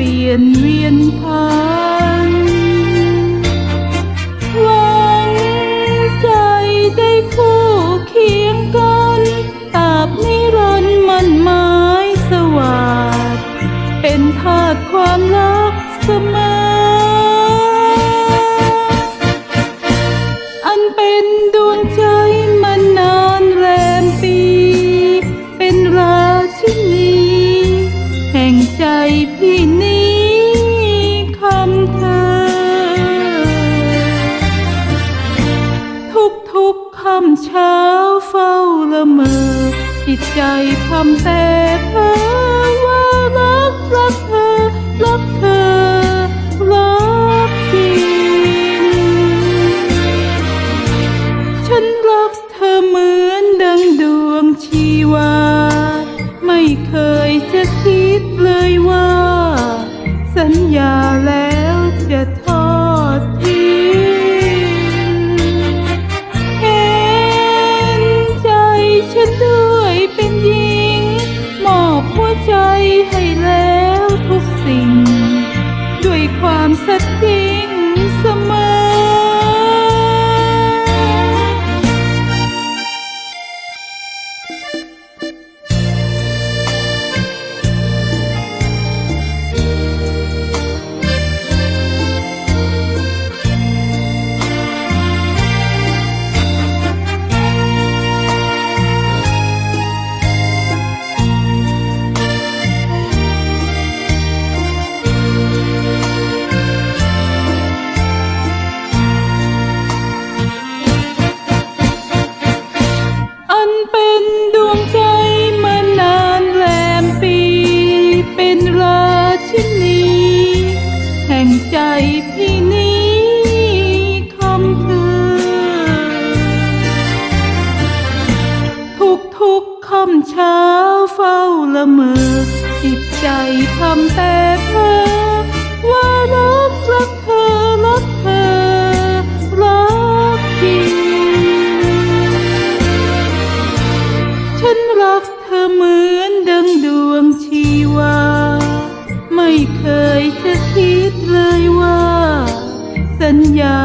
เปลี่ยนเวียนพันหวังใจได้คู่เคียงกันตาบนิรันดร์มันหมายสวัสดเป็นทาสความรักเสมออันเป็นดวงใจมานานแรมปี เป็นราชินีแห่งใจพี่นี้ำเช้าเฝ้าละเมอจิตใจทำแต่เพ้อว่ารักรักเธอรักเธอรักจริงฉันรักเธอเหมือนดังดวงชีวา ไม่เคยจะเด้วย ละเมอจิตใจทำแต่เพ้อว่ารักรักเธอรักเธอรักจริงฉันรักเธอเหมือนดังดวงชีวา ไม่เคยจะคิดเลยว่า สัญญา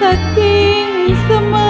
sa ting sa mga